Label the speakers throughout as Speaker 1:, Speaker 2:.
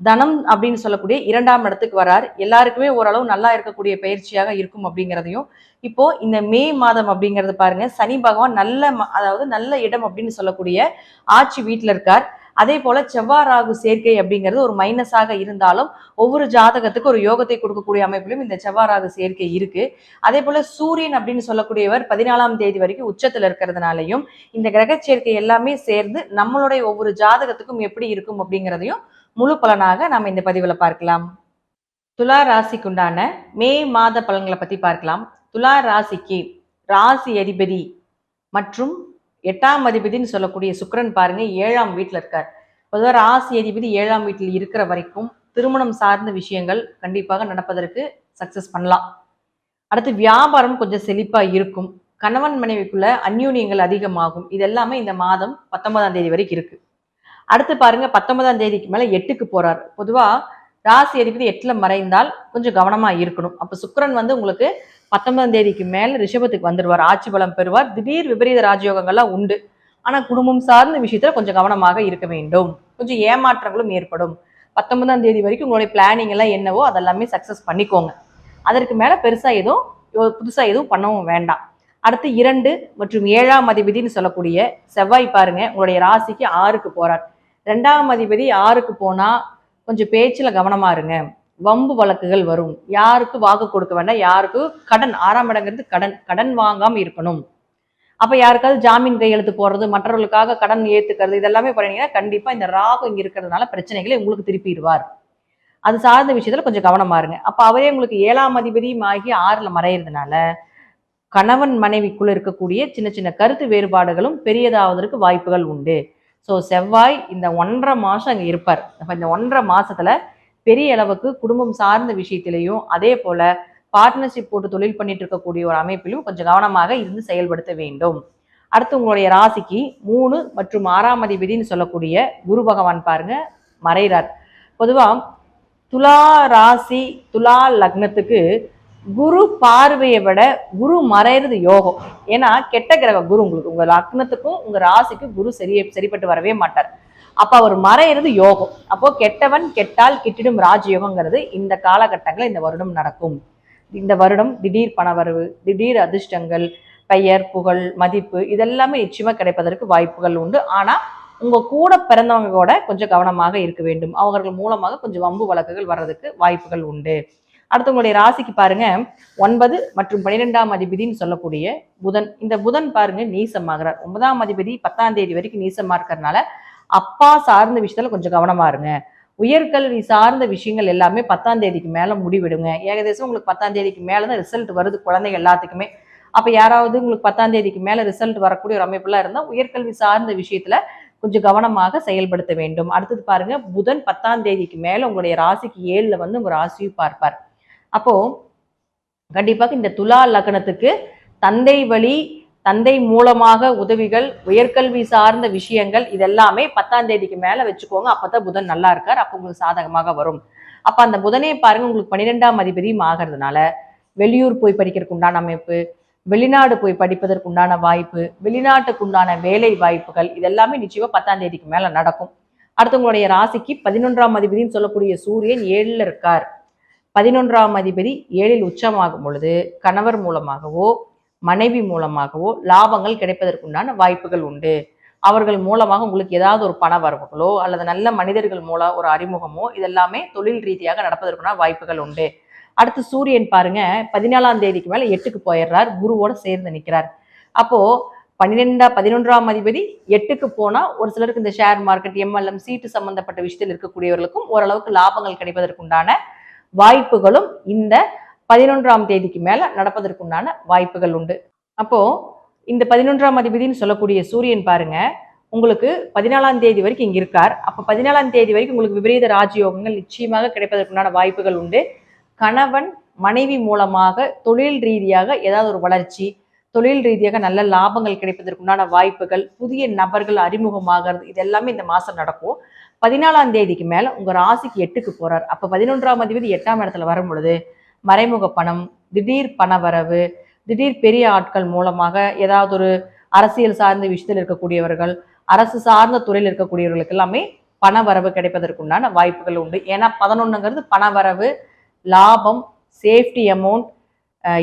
Speaker 1: தனம் அப்படின்னு சொல்லக்கூடிய இரண்டாம் இடத்துக்கு வரார். எல்லாருக்குமே ஓரளவு நல்லா இருக்கக்கூடிய பயிற்சியாக இருக்கும் அப்படிங்கிறதையும் இப்போ இந்த மே மாதம் அப்படிங்கிறது பாருங்க சனி பகவான் நல்ல ம- அதாவது நல்ல இடம் அப்படின்னு சொல்லக்கூடிய ஆட்சி வீட்டில் இருக்கார். அதே போல செவ்வாய் ராகு சேர்க்கை அப்படிங்கிறது ஒரு மைனஸாக இருந்தாலும் ஒவ்வொரு ஜாதகத்துக்கு ஒரு யோகத்தை கொடுக்கக்கூடிய அமைப்பிலும் இந்த செவ்வாய் ராகு சேர்க்கை இருக்கு. அதே போல சூரியன் அப்படின்னு சொல்லக்கூடியவர் பதினாலாம் தேதி வரைக்கும் உச்சத்துல இருக்கிறதுனாலையும் இந்த கிரக சேர்க்கை எல்லாமே சேர்ந்து நம்மளுடைய ஒவ்வொரு ஜாதகத்துக்கும் எப்படி இருக்கும் அப்படிங்கிறதையும் முழு பலனாக நாம் இந்த பதிவில் பார்க்கலாம். துலா ராசிக்குண்டான மே மாத பலன்களை பற்றி பார்க்கலாம். துலா ராசிக்கு ராசி அதிபதி மற்றும் எட்டாம் அதிபதின்னு சொல்லக்கூடிய சுக்கரன் பாருங்க ஏழாம் வீட்டில் இருக்கார். பொதுவாக ராசி அதிபதி ஏழாம் வீட்டில் இருக்கிற வரைக்கும் திருமணம் சார்ந்த விஷயங்கள் கண்டிப்பாக நடப்பதற்கு சக்சஸ் பண்ணலாம். அடுத்து வியாபாரம் கொஞ்சம் செழிப்பாக இருக்கும். கணவன் மனைவிக்குள்ள அந்யூன்யங்கள் அதிகமாகும். இது எல்லாமே இந்த மாதம் பத்தொன்பதாம் தேதி வரைக்கும் இருக்குது அடுத்து பாருங்க பத்தொன்பதாம் தேதிக்கு மேல எட்டுக்கு போறார். பொதுவா ராசி அதிபதி எட்டுல மறைந்தால் கொஞ்சம் கவனமா இருக்கணும். அப்ப சுக்கரன் வந்து உங்களுக்கு பத்தொன்பதாம் தேதிக்கு மேல ரிஷபத்துக்கு வந்துடுவார் ஆட்சி பலம் பெறுவார். திடீர் விபரீத ராஜயோகங்கள்லாம் உண்டு. ஆனா குடும்பம் சார்ந்த விஷயத்துல கொஞ்சம் கவனமாக இருக்க வேண்டும். கொஞ்சம் ஏமாற்றங்களும் ஏற்படும். பத்தொன்பதாம் தேதி வரைக்கும் உங்களுடைய பிளானிங் எல்லாம் என்னவோ அதெல்லாமே சக்சஸ் பண்ணிக்கோங்க. அதற்கு மேல பெருசா எதுவும் புதுசா எதுவும் பண்ணவும் வேண்டாம். அடுத்து இரண்டு மற்றும் ஏழாம் அதிபதினு சொல்லக்கூடிய செவ்வாய் பாருங்க உங்களுடைய ராசிக்கு ஆறுக்கு போறார். ரெண்டாம் அதிபதி ஆறுக்கு போனால் கொஞ்சம் பேச்சில் கவனமா இருங்க. வம்பு வழக்குகள் வரும். யாருக்கு வாக்கு கொடுக்க வேண்டாம் யாருக்கு கடன் ஆறாம் இடங்கிறது கடன் கடன் வாங்காமல் இருக்கணும். அப்போ யாருக்காவது ஜாமீன் கையெழுத்து போடுறது மற்றவர்களுக்காக கடன் ஏற்றுக்கிறது இதெல்லாமே பண்ணீங்கன்னா கண்டிப்பாக இந்த ராகு இங்கே இருக்கிறதுனால பிரச்சனைகளை உங்களுக்கு திருப்பிடுவார். அது சார்ந்த விஷயத்தில் கொஞ்சம் கவனமா இருங்க. அப்போ அவரே உங்களுக்கு ஏழாம் அதிபதியும் ஆகி ஆறில் மறையிறதுனால கணவன் மனைவிக்குள்ள இருக்கக்கூடிய சின்ன சின்ன கருத்து வேறுபாடுகளும் பெரியதாவதற்கு வாய்ப்புகள் உண்டு. ஸோ செவ்வாய் இந்த ஒன்றரை மாதம் அங்கே இருப்பார். அப்போ இந்த ஒன்றரை மாதத்தில் பெரிய அளவுக்கு குடும்பம் சார்ந்த விஷயத்திலையும் அதே போல் பார்ட்னர்ஷிப் போட்டு தொழில் பண்ணிட்டு இருக்கக்கூடிய ஒரு அமைப்பிலும் கொஞ்சம் கவனமாக இருந்து செயல்படுத்த வேண்டும். அடுத்து உங்களுடைய ராசிக்கு மூணு மற்றும் ஆறாம் அதிபதினு சொல்லக்கூடிய குரு பகவான் பாருங்க மறைகிறார். பொதுவாக துலா ராசி துலா லக்னத்துக்கு குரு பார்வையை விட குரு மறையிறது யோகம். ஏன்னா கெட்ட கிரக குரு உங்களுக்கு உங்க லக்னத்துக்கும் உங்க ராசிக்கும் குரு சரி சரிப்பட்டு வரவே மாட்டார். அப்ப அவர் மறையிறது யோகம். அப்போ கெட்டவன் கெட்டால் கிட்டிடும் ராஜயோகங்கிறது இந்த காலகட்டங்களில் இந்த வருடம் நடக்கும். இந்த வருடம் திடீர் பணவரவு திடீர் அதிர்ஷ்டங்கள் பெயர் புகழ் மதிப்பு இதெல்லாமே நிச்சயமா கிடைப்பதற்கு வாய்ப்புகள் உண்டு. ஆனா உங்க கூட பிறந்தவங்க கூட கொஞ்சம் கவனமாக இருக்க வேண்டும். அவர்கள் மூலமாக கொஞ்சம் வம்பு வழக்குகள் வர்றதுக்கு வாய்ப்புகள் உண்டு. அடுத்தவங்களுடைய ராசிக்கு பாருங்க. ஒன்பது மற்றும் பன்னிரெண்டாம் அதிபதினு சொல்லக்கூடிய புதன். இந்த புதன் பாருங்க நீசமாகிறார் ஒன்பதாம் அதிபதி பத்தாம் தேதி வரைக்கும் நீசமா இருக்கிறதுனால அப்பா சார்ந்த விஷயத்துல கொஞ்சம் கவனமா இருங்க. உயர்கல்வி சார்ந்த விஷயங்கள் எல்லாமே பத்தாம் தேதிக்கு மேல முடிவிடுங்க. ஏகதேசம் உங்களுக்கு பத்தாம் தேதிக்கு மேலதான் ரிசல்ட் வருது குழந்தைங்க எல்லாத்துக்குமே. அப்ப யாராவது உங்களுக்கு பத்தாம் தேதிக்கு மேல ரிசல்ட் வரக்கூடிய ஒரு அமைப்புலாம் இருந்தா உயர்கல்வி சார்ந்த விஷயத்துல கொஞ்சம் கவனமாக செயல்படுத்த வேண்டும். அடுத்தது பாருங்க புதன் பத்தாம் தேதிக்கு மேல உங்களுடைய ராசிக்கு ஏழுல வந்து உங்க ராசியும் பார்ப்பார். அப்போ கண்டிப்பாக இந்த துலா லக்னத்துக்கு தந்தை வழி தந்தை மூலமாக உதவிகள் உயர்கல்வி சார்ந்த விஷயங்கள் இதெல்லாமே பத்தாம் தேதிக்கு மேல வச்சுக்கோங்க. அப்பதான் புதன் நல்லா இருக்கார். அப்போ உங்களுக்கு சாதகமாக வரும். அப்ப அந்த புதனே பாருங்க உங்களுக்கு பன்னிரெண்டாம் அதிபதியும் ஆகிறதுனால வெளியூர் போய் படிக்கிறதுக்கு உண்டான அமைப்பு வெளிநாடு போய் படிப்பதற்கு உண்டான வாய்ப்பு வெளிநாட்டுக்கு உண்டான வேலை வாய்ப்புகள் இதெல்லாமே நிச்சயமா பத்தாம் தேதிக்கு மேல நடக்கும். அடுத்தவங்களுடைய ராசிக்கு பதினொன்றாம் அதிபதினு சொல்லக்கூடிய சூரியன் ஏழுல இருக்கார். பதினொன்றாம் அதிபதி ஏழில் உச்சமாகும் பொழுது கணவர் மூலமாகவோ மனைவி மூலமாகவோ லாபங்கள் கிடைப்பதற்குண்டான வாய்ப்புகள் உண்டு. அவர்கள் மூலமாக உங்களுக்கு ஏதாவது ஒரு பண வரவுகளோ அல்லது நல்ல மனிதர்கள் மூலம் ஒரு அறிமுகமோ இதெல்லாமே தொழில் ரீதியாக நடப்பதற்குண்டான வாய்ப்புகள் உண்டு. அடுத்து சூரியன் பாருங்க பதினாலாம் தேதிக்கு மேல எட்டுக்கு போயிடுறார் குருவோட சேர்ந்து நிற்கிறார் அப்போ பன்னிரெண்டா பதினொன்றாம் அதிபதி எட்டுக்கு போனா ஒரு சிலருக்கு இந்த ஷேர் மார்க்கெட் எம்எல்எம் சீட்டு சம்பந்தப்பட்ட விஷயத்தில் இருக்கக்கூடியவர்களுக்கும் ஓரளவுக்கு லாபங்கள் கிடைப்பதற்குண்டான வாய்ப்புகளும் இந்த பதினொன்றாம் தேதிக்கு மேல நடப்பதற்குண்டான வாய்ப்புகள் உண்டு. அப்போ இந்த பதினொன்றாம் அதிபதினு சொல்லக்கூடிய சூரியன் பாருங்க உங்களுக்கு பதினாலாம் தேதி வரைக்கும் இங்க இருக்கார். அப்ப பதினாலாம் தேதி வரைக்கும் உங்களுக்கு விபரீத ராஜயோகங்கள் நிச்சயமாக கிடைப்பதற்குண்டான வாய்ப்புகள் உண்டு. கணவன் மனைவி மூலமாக தொழில் ரீதியாக ஏதாவது ஒரு வளர்ச்சி தொழில் ரீதியாக நல்ல லாபங்கள் கிடைப்பதற்குண்டான வாய்ப்புகள் புதிய நபர்கள் அறிமுகமாகிறது இது எல்லாமே இந்த மாதம் நடக்கும். பதினாலாம் தேதிக்கு மேலே உங்கள் ராசிக்கு எட்டுக்கு போகிறார் அப்போ பதினொன்றாம் தேதி எட்டாம் இடத்துல வரும் பொழுது மறைமுக பணம் திடீர் பணவரவு திடீர் பெரிய ஆட்கள் மூலமாக ஏதாவது ஒரு அரசியல் சார்ந்த விஷயத்தில் இருக்கக்கூடியவர்கள் அரசு சார்ந்த துறையில் இருக்கக்கூடியவர்களுக்கு எல்லாமே பணவரவு கிடைப்பதற்குண்டான வாய்ப்புகள் உண்டு. ஏன்னா பதினொன்றுங்கிறது பணவரவு லாபம் சேஃப்டி அமௌண்ட்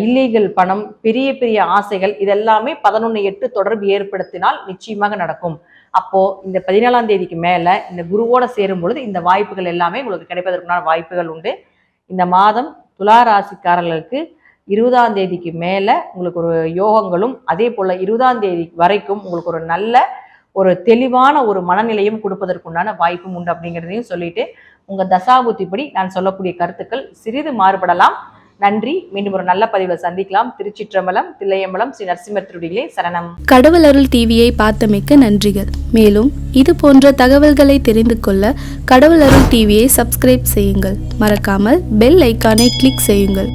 Speaker 1: இல்லீகல் பணம் பெரிய பெரிய ஆசைகள் இதெல்லாமே பதினொன்று எட்டு தொடர்பு ஏற்படுத்தினால் நிச்சயமாக நடக்கும். அப்போ இந்த பதினேழாம் தேதிக்கு மேல இந்த குருவோட சேரும் பொழுது இந்த வாய்ப்புகள் எல்லாமே உங்களுக்கு கிடைப்பதற்குண்டான வாய்ப்புகள் உண்டு. இந்த மாதம் துலா ராசிக்காரர்களுக்கு இருபதாம் தேதிக்கு மேல உங்களுக்கு ஒரு யோகங்களும் அதே போல இருபதாம் தேதி வரைக்கும் உங்களுக்கு ஒரு நல்ல ஒரு தெளிவான ஒரு மனநிலையும் கொடுப்பதற்குண்டான வாய்ப்பும் உண்டு அப்படிங்கிறதையும் சொல்லிட்டு உங்க தசாபுத்திப்படி நான் சொல்லக்கூடிய கருத்துக்கள் சிறிது மாறுபடலாம். நன்றி. மீண்டும் ஒரு நல்ல பதிவில் சந்திக்கலாம். திருச்சிற்றம்பலம் தில்லையம்பலம் ஸ்ரீ நரசிம்மர் திருடிகளே சரணம்.
Speaker 2: கடவுள் அருள் டிவியை பார்த்தமைக்க நன்றிகள். மேலும் இது போன்ற தகவல்களை தெரிந்து கொள்ள கடவுள் அருள் டிவியை சப்ஸ்கிரைப் செய்யுங்கள். மறக்காமல் பெல் ஐக்கானை கிளிக் செய்யுங்கள்.